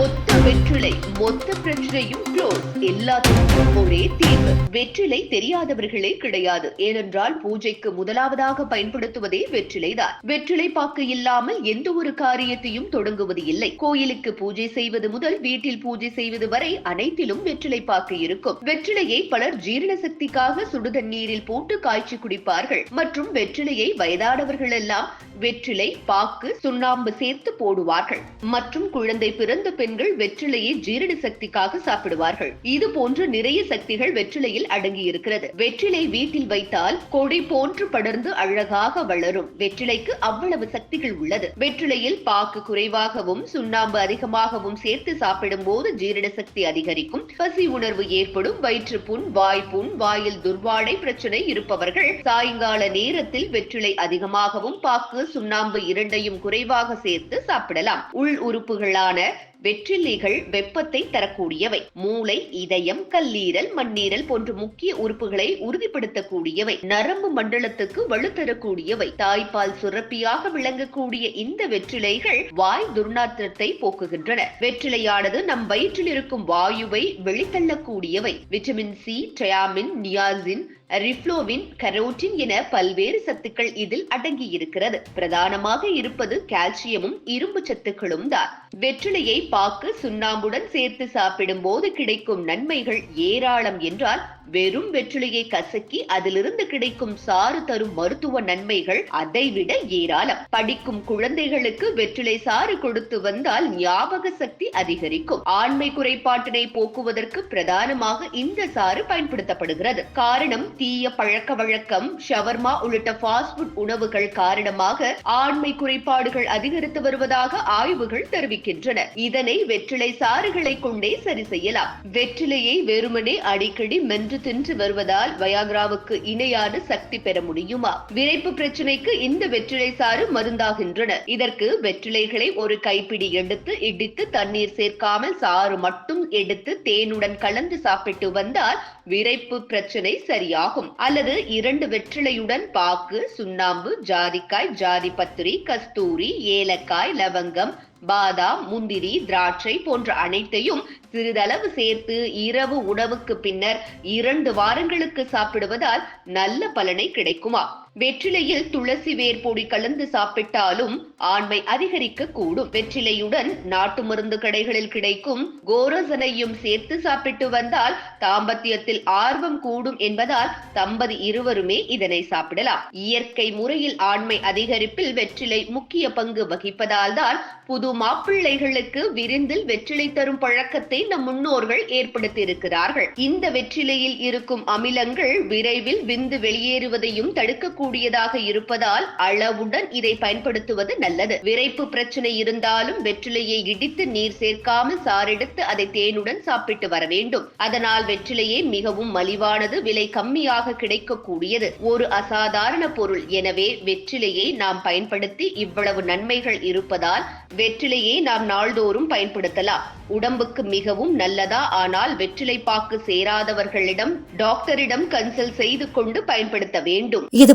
옷 வெற்றிலை மொத்த பிரச்சனையும் க்ளோஸ் எல்லாத்துக்கும் ஒரே தீர்வு. வெற்றிலை தெரியாதவர்களே கிடையாது. ஏனென்றால் பூஜைக்கு முதலாவதாக பயன்படுத்துவதே வெற்றிலை தான் வெற்றிலை பாக்கு இல்லாமல் எந்த ஒரு காரியத்தையும் தொடங்குவது இல்லை. கோயிலுக்கு பூஜை செய்வது முதல் வீட்டில் பூஜை செய்வது வரை அனைத்திலும் வெற்றிலை பாக்கு இருக்கும். வெற்றிலையை பலர் ஜீரண சக்திக்காக சுடுதண்ணீரில் போட்டு காய்ச்சி குடிப்பார்கள். மற்றும் வெற்றிலையை வயதானவர்கள் எல்லாம் வெற்றிலை பாக்கு சுண்ணாம்பு சேர்த்து போடுவார்கள். மற்றும் குழந்தை பிறந்த பெண்கள் வெற்றிலையை ஜீரண சக்திக்காக சாப்பிடுவார்கள். இது போன்று நிறைய சக்திகள் வெற்றிலையில் அடங்கி இருக்கிறது வெற்றிலை வீட்டில் வைத்தால் கொடி போன்று படர்ந்து அழகாக வளரும். வெற்றிலைக்கு அவ்வளவு சக்திகள் உள்ளது. வெற்றிலையில் பாக்கு குறைவாகவும் சுண்ணாம்பு அதிகமாகவும் சேர்த்து சாப்பிடும் போது ஜீரண சக்தி அதிகரிக்கும். பசி உணர்வு ஏற்படும். வயிற்று வயிற்றுப்புண் வாய்ப்புண் வாயில் துர்வாடை பிரச்சனை இருப்பவர்கள் சாயங்கால நேரத்தில் வெற்றிலை அதிகமாகவும் பாக்கு சுண்ணாம்பு இரண்டையும் குறைவாக சேர்த்து சாப்பிடலாம். உள் உறுப்புகளான வெற்றிலைகள் வெப்பத்தை தரக்கூடியவை. மூளை இதயம் கல்லீரல் மண்ணீரல் போன்ற முக்கிய உறுப்புகளை உறுதிப்படுத்தக்கூடியவை. நரம்பு மண்டலத்துக்கு வலுத்தரக்கூடியவை. தாய்ப்பால் சுரப்பியாக விளங்கக்கூடிய இந்த வெற்றிலைகள் வாய் துர்நாற்றத்தை போக்குகின்றன. வெற்றிலையானது நம் வயிற்றில் இருக்கும் வாயுவை வெளித்தள்ளக்கூடியவை. Vitamin C thiamine niacin riboflavin carotene என பல்வேறு சத்துக்கள் இதில் அடங்கி இருக்கிறது பிரதானமாக இருப்பது கால்சியமும் இரும்பு சத்துக்களும் தான். வெற்றிலையை பாக்கு சுண்ணாம்புடன் சேர்த்து சாப்பிடும் போது கிடைக்கும் நன்மைகள் ஏராளம் என்றால் வெறும் வெற்றிலையை கசக்கி அதிலிருந்து கிடைக்கும் சாறு தரும் மருத்துவ நன்மைகள் அதைவிட ஏராளம். படிக்கும் குழந்தைகளுக்கு வெற்றிலை சாறு கொடுத்து வந்தால் ஞாபக சக்தி அதிகரிக்கும். ஆண்மை குறைபாட்டினை போக்குவதற்கு பிரதானமாக இந்த சாறு பயன்படுத்தப்படுகிறது. காரணம் தீய பழக்க வழக்கம் ஷவர்மா உள்ளிட்ட ஃபாஸ்ட் ஃபுட் உணவுகள் காரணமாக ஆண்மை குறைபாடுகள் அதிகரித்து வருவதாக ஆய்வுகள் தெரிவிக்கின்றன. இதனை வெற்றிலை சாறுகளை கொண்டே சரி செய்யலாம். வெற்றிலையை வெறுமனே அடிக்கடி மென்று தின்று வருவதால் வயாகிராவுக்கு இணையான சக்தி பெற முடியுமா? விரைப்பு பிரச்சனைக்கு இந்த வெற்றிலை சாறு மருந்தாகின்றன. இதற்கு வெற்றிலைகளை ஒரு கைப்பிடி எடுத்து இடித்து தண்ணீர் சேர்க்காமல் சாறு மட்டும் எடுத்து தேனுடன் கலந்து சாப்பிட்டு வந்தால் விரைப்பு பிரச்சனை சரியாகும். அல்லது இரண்டு வெற்றிலையுடன் பாக்கு சுண்ணாம்பு ஜாதிக்காய் ஜாதி பத்திரி கஸ்தூரி ஏலக்காய் லவங்கம் பாதாம் முந்திரி திராட்சை போன்ற அனைத்தையும் சிறிதளவு சேர்த்து இரவு உணவுக்கு பின்னர் இரண்டு வாரங்களுக்கு சாப்பிடுவதால் நல்ல பலனை கிடைக்குமா? வெற்றிலையில் துளசி வேர் பொடி கலந்து சாப்பிட்டாலும் ஆண்மை அதிகரிக்க கூடும் வெற்றிலையுடன் நாட்டு மருந்து கடைகளில் கிடைக்கும் கோரசனையும் சேர்த்து சாப்பிட்டு வந்தால் தாம்பத்தியத்தில் ஆர்வம் கூடும் என்பதால் தம்பதி இருவருமே இதனை சாப்பிடலாம். இயற்கை முறையில் ஆண்மை அதிகரிப்பில் வெற்றிலை முக்கிய பங்கு வகிப்பதால் தான் புது மாப்பிள்ளைகளுக்கு விருந்தில் வெற்றிலை தரும் பழக்கத்தை நம் முன்னோர்கள் ஏற்படுத்தியிருக்கிறார்கள். இந்த வெற்றிலையில் இருக்கும் அமிலங்கள் விரைவில் விந்து வெளியேறுவதையும் கூடியதாக இருப்பதால் அளவுடன் இதை பயன்படுத்துவது நல்லது. விரைப்பு பிரச்சனை இருந்தாலும் வெற்றிலையை இடித்து நீர் சேர்க்காமல் சாரெடுத்து அதை தேனுடன் சாப்பிட்டு வர வேண்டும். அதனால் வெற்றிலையே மிகவும் மலிவானது விலை கம்மியாக கிடைக்கக்கூடியது. ஒரு அசாதாரண பொருள். எனவே வெற்றிலையை நாம் பயன்படுத்தி இவ்வளவு நன்மைகள் இருப்பதால் வெற்றிலையை நாம் நாள்தோறும் பயன்படுத்தலாம். உடம்புக்கு மிகவும் நல்லதா? ஆனால் வெற்றிலை பாக்கு சேராதவர்களிடம் டாக்டரிடம் கன்சல்ட் செய்து கொண்டு பயன்படுத்த வேண்டும். இது